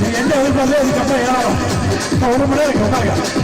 நீ என்ன எதிர்பார்த்தோ அதுக்கப்புறம் ஏறாம் ஒரு மணி நேரம் உட்காருங்க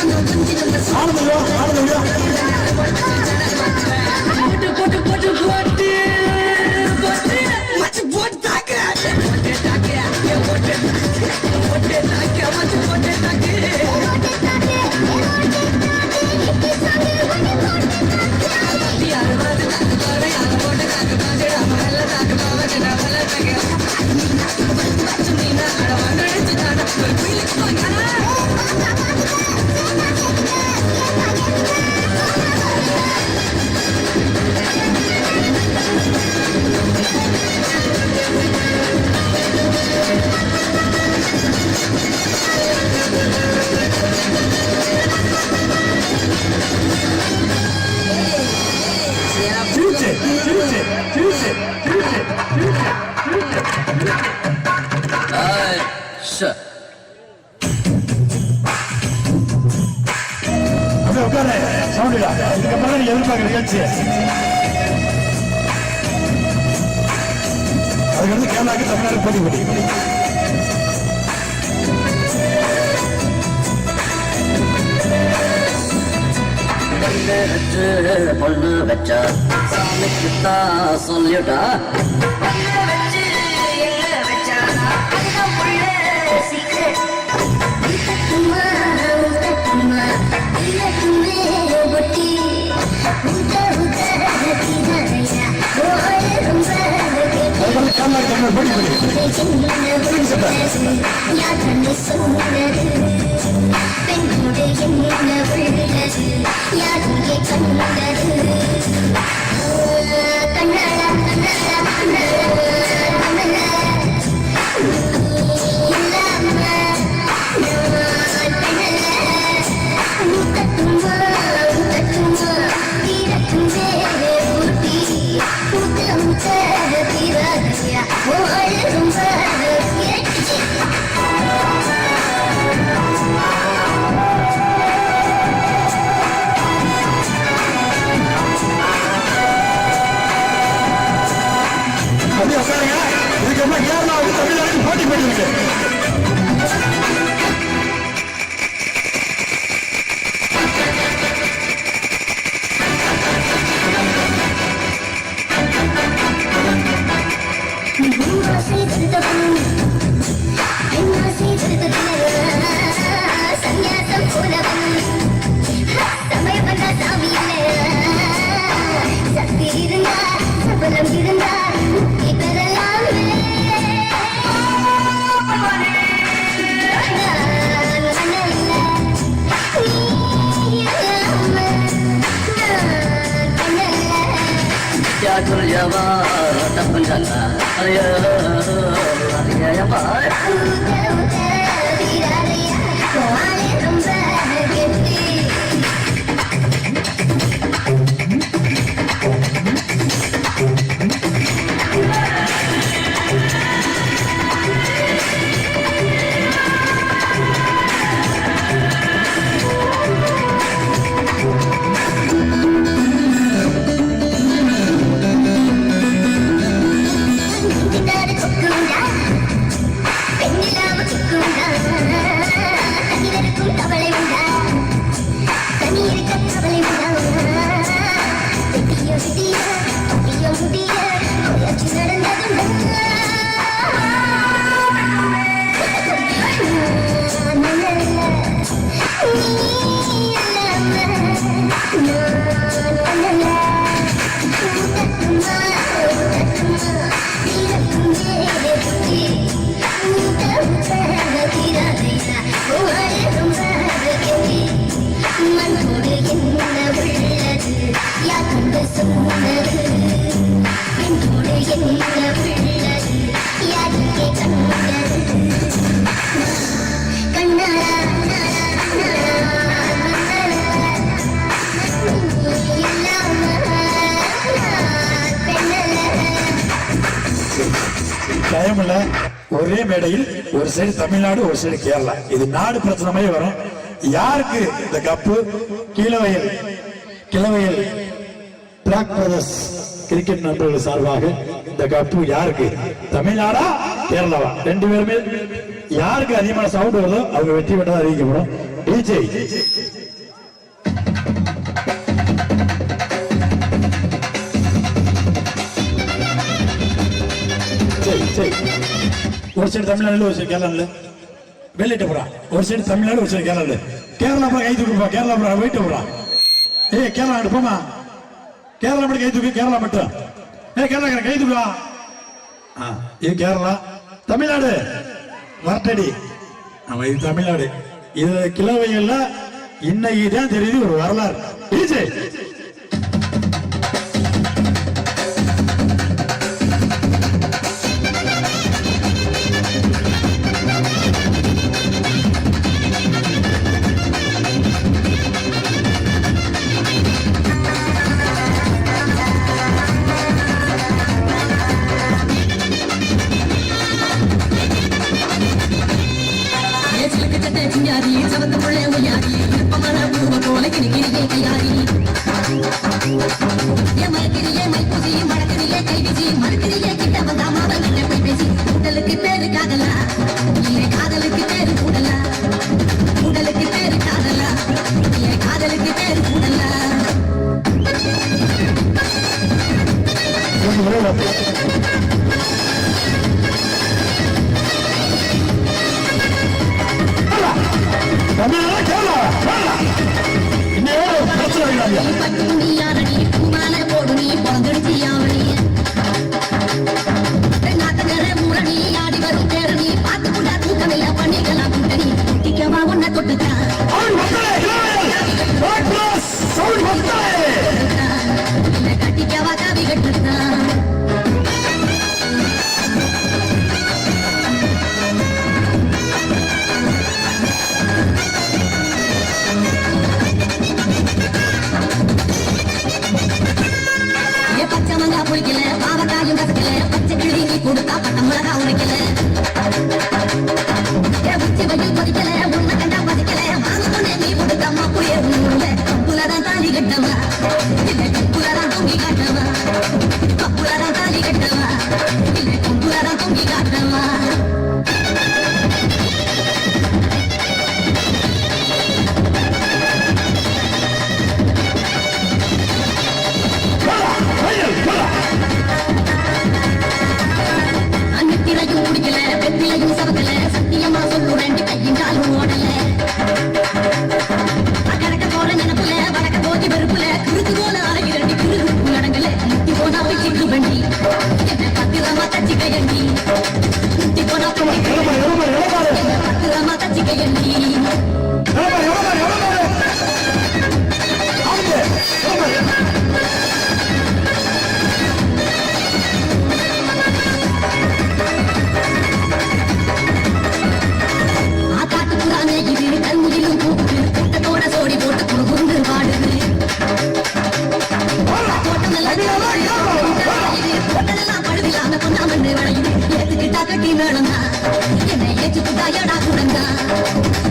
Anlıyor, anlıyor. கண்ணு வச்சு பொண்ணு வச்சா சாமிக்கு தான் சொல்லிட்டா. தட்டுமா தட்டுமா இல்லட்டுமே ஒட்டி அதுக்கப்புறம் கேரளா தமிழ் போட்டி போட்டி త్యాగులయవా తప్పుల అయ్యో. అయ్యప్ప மேடையில் ஒரு சைடு தமிழ்நாடு ஒரு சைடு கேரளா. இது நாடு பிரச்சனை வரும். யாருக்கு இந்த கப்பு? கீழவயல் கிழவையில் பிளாக் பிரதர்ஸ் கிரிக்கெட் நண்பர்கள் சார்பாக இந்த கப்பு யாருக்கு? தமிழ்நாடா கேரளாவா? ரெண்டு பேருமே யாருக்கு அதிகமான சவுண்ட் வருதோ அவங்க வெற்றி பெற்றதா அறிவிக்கப்படும். டிஜே சரி சரி ஒரு சைடு தமிழ்நாடு ஒரு சைடு கேரளாவில். வெளியிட்ட போறா ஒரு சைடு தமிழ்நாடு ஒரு சைடு கேரளாவில். கேரளா போய் கை தூக்குப்பா கேரளா அப்புறம் போயிட்டு போறா ஏய் கேரளா எடுப்போமா கேரளா மட்டும் கை தூக்கு கேரளா மட்டும். ஏ கேரளா கை தூக்கா ஆ இது கேரளா. தமிழ்நாடு. வரட்டடி. ஆமா இது தமிழ்நாடு. இது கிழவைகள்ல இன்னைக்கு தான் தெரியுது ஒரு வரலாறு. உடலுக்கு பேரு காதலா? இல்லை காதலுக்கு பேரு கூடலா? உடலுக்கு பேரு காதலா? இல்லை காதலுக்கு பேரு கூடலா? கொஞ்சம் விரைவா. Thank you. Thank you.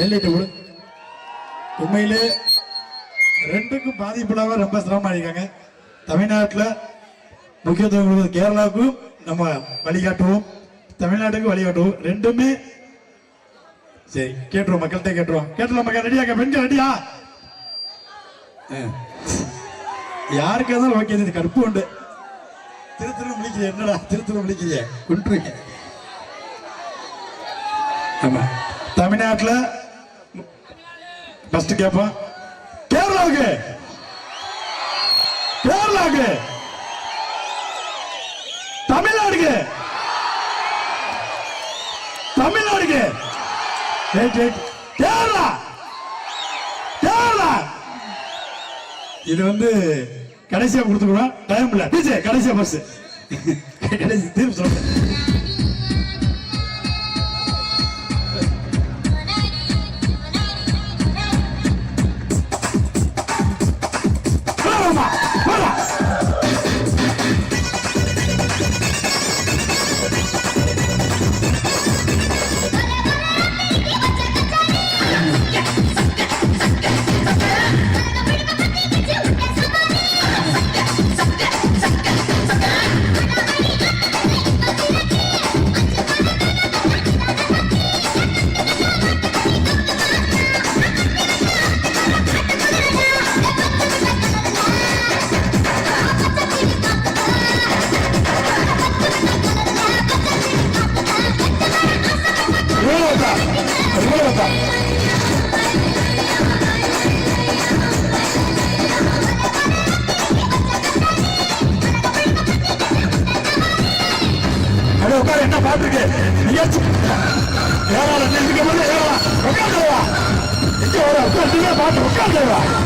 வெள்ளைட்டு கொடு. உண்மையிலே ரெண்டுக்கும் பாதிப்புலாம ரொம்ப சிரமமா இருக்காங்க. தமிழ்நாட்டில் முக்கியத்துவம் கொடுக்குறது கேரளாவுக்கும் நம்ம வழிகாட்டுவோம். தமிழ்நாட்டுக்கும் வழிகாட்டுவோம். ரெண்டுமே சரி கேட்டுருவோம் மக்கள்கிட்ட கேட்டுருவோம். கேட்டுருவோம் மக்கள் ரெடியாங்க பெண்கள் ரெடியா? யாருக்கு இருந்தாலும் ஓகே இது கருப்பு உண்டு. திருத்திரு முடிக்கிற என்னடா திருத்திரு முடிக்கிற குன்றுங்க. ஆமாம் தமிழ்நாட்டில் ஃபர்ஸ்ட் கேட்போம் கேரளாவுக்கு. கேரளாவுக்கு. தமிழ்நாடுக்கு. தமிழ்நாடுக்கு. கேரளா. கேரளா. இது வந்து கடைசியா கொடுத்துக்கிறோம் டைம் இல்ல. கடைசியா பர்ஸ் கடைசி திரும்ப சொல்றேன். 是吧？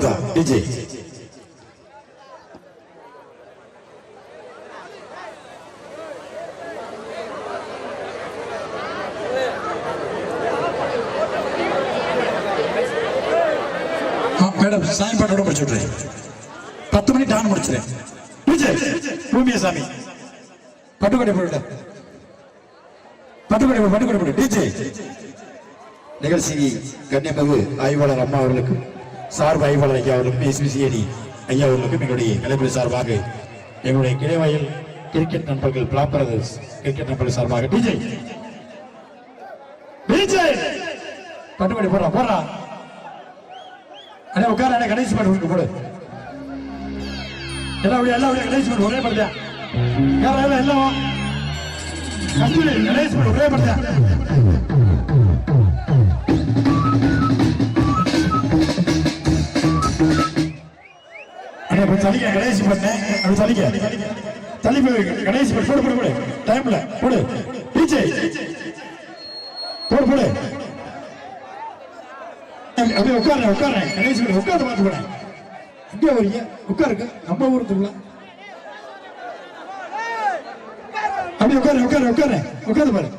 தான் டிஜே மேடம் சாயம் பாட்டோட முடிச்சு விட்றேன் பத்து மணி டான் முடிச்சிடறேன். விஜய் பூமியா சாமி. பட்டுக்கடை போட்டு பட்டுக்கடை போடு பட்டுக்கடை போடு. டிஜே நிகழ்ச்சி கண்ணியமிகு ஆய்வாளர் அம்மா அவர்களுக்கும் சார்பு ஆய்வாளர் ஐயா அவர்களுக்கும் எஸ்பிசிஐடி ஐயா அவர்களுக்கும் எங்களுடைய கலைப்பணி சார்பாக எங்களுடைய கிளைவாயில் கிரிக்கெட் நண்பர்கள் பிளாப் பிரதர்ஸ் கிரிக்கெட் நண்பர்கள் சார்பாக டிஜே டிஜே கட்டுப்படி போடுறா போடுறா. அண்ணே உட்கார அண்ணே கணேஷ் பாட்டு உனக்கு போடு. எல்லாம் அப்படியே எல்லாம் அப்படியே கணேஷ் பாட்டு ஒரே படுத்தியா யாரா எல்லாம் எல்லாம் கணேஷ் பாட்டு ஒரே படுத்தியா அப்படி தள்ளிக்க கணேஷ் பண்ண அப்படி தள்ளிக்க. தள்ளி போய் கணேஷ் பாட்டு போடு போடு போடு. டைம்ல போடு. டீச்சே போடு போடு. அப்படியே உட்காரு உட்காரு கணேஷ் பண்ண உட்காந்து பார்த்து போட. எங்கே வரீங்க உட்காருங்க. நம்ம ஊர் திருவிழா. அப்படியே உட்காரு உட்காரு உட்காரு. உட்காந்து பாரு.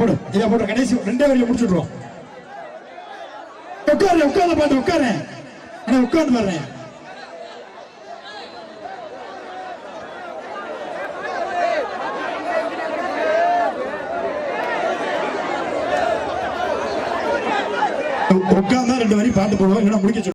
போடு. இதை போடு. கணேஷ் ரெண்டே வரையும் முடிச்சுடுவோம் உட்காரு உட்காந்து பாட்டு உட்காரு. அண்ணா உட்காந்து பாருங்க ரெண்டு வரி பாட்டு போடுவோம் இல்லைன்னா முடிக்க